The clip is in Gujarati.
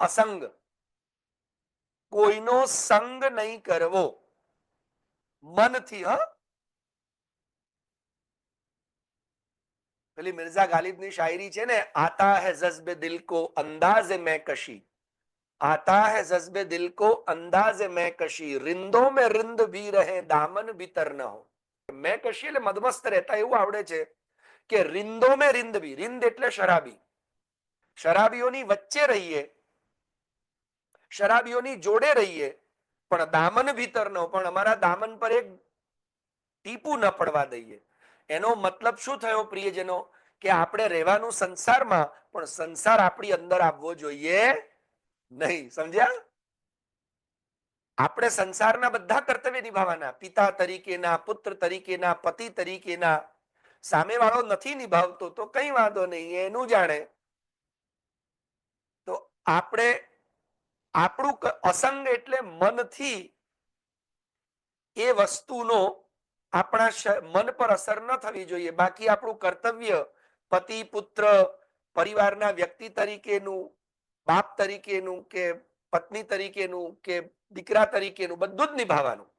असंग। कोई नो संग नहीं करवो। मन थी हाँ? हली मिर्ज़ा गालिब ने शायरी छे ने, आता है जज्बे दिल को अंदाजे मैं कशी। आता है जज्बे दिल को अंदाजे मैं कशी। रिंदों में रिंद भी रहे, दामन भीतर न हो। मैं कशी એટલે મદમસ્ત રહેતા એવું આવડે છે કે રિંદો મે રિંદ ભી રિંદ એટલે શરાબી શરાબીઓની વચ્ચે રહીએ શરાબીઓની જોડે રહીએ, પણ દામન ભીતર ન પણ અમારા દામન પર એક ટીપું ન પડવા દઈએ. એનો મતલબ શું થયો પ્રિયજનો? કે આપણે રહેવાનું સંસારમાં, પણ સંસાર આપણી અંદર આવવો જોઈએ નહીં. સમજ્યા? આપણે સંસારના બધા કર્તવ્ય નિભાવવાના. પિતા તરીકેના, પુત્ર તરીકેના, પતિ તરીકેના. સામે વાળો નથી નિભાવતો, તો કઈ વાંધો નહીં, એનું જાણે. તો આપણે આપણું અસંગ એટલે મનથી એ વસ્તુનો આપણા મન પર અસર ન થવી જોઈએ. બાકી આપણું કર્તવ્ય પતિ, પુત્ર, પરિવારના વ્યક્તિ તરીકેનું, બાપ તરીકેનું કે પત્ની તરીકેનું કે દીકરા તરીકેનું બધું જ નિભાવવાનું.